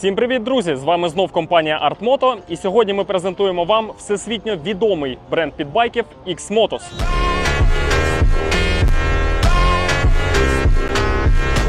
Всім привіт, друзі! З вами знов компанія Artmoto. І сьогодні ми презентуємо вам всесвітньо відомий бренд підбайків X-Motos.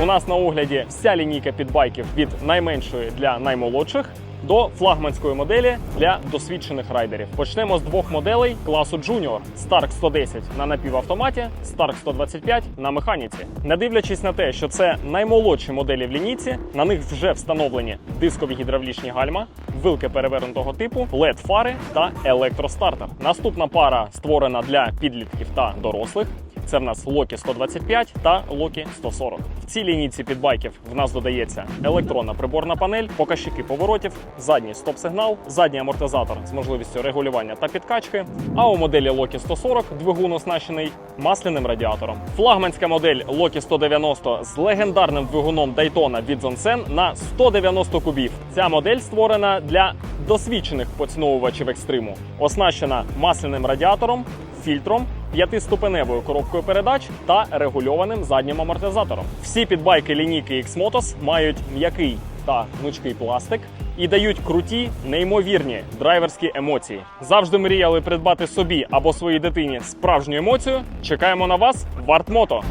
У нас на огляді вся лінійка підбайків від найменшої для наймолодших до флагманської моделі для досвідчених райдерів. Почнемо з двох моделей класу Junior Stark 110 на напівавтоматі, Stark 125 на механіці. Не дивлячись на те, що це наймолодші моделі в лінійці, на них вже встановлені дискові гідравлічні гальма, вилки перевернутого типу, led фари та електростартер. Наступна пара створена для підлітків та дорослих. Це в нас Loki 125 та Loki 140. В цій лінійці підбайків в нас додається електронна приборна панель, показчики поворотів, задній стоп-сигнал, задній амортизатор з можливістю регулювання та підкачки. А у моделі Loki 140 двигун оснащений масляним радіатором. Флагманська модель Loki 190 з легендарним двигуном Daytona від Zonsen на 190 кубів. Ця модель створена для досвідчених поціновувачів екстриму, оснащена масляним радіатором, фільтром п'ятиступеневою коробкою передач та регульованим заднім амортизатором. Всі підбайки лінійки X-Motos мають м'який та гнучкий пластик і дають круті, неймовірні драйверські емоції. Завжди мріяли придбати собі або своїй дитині справжню емоцію. Чекаємо на вас в Артмото.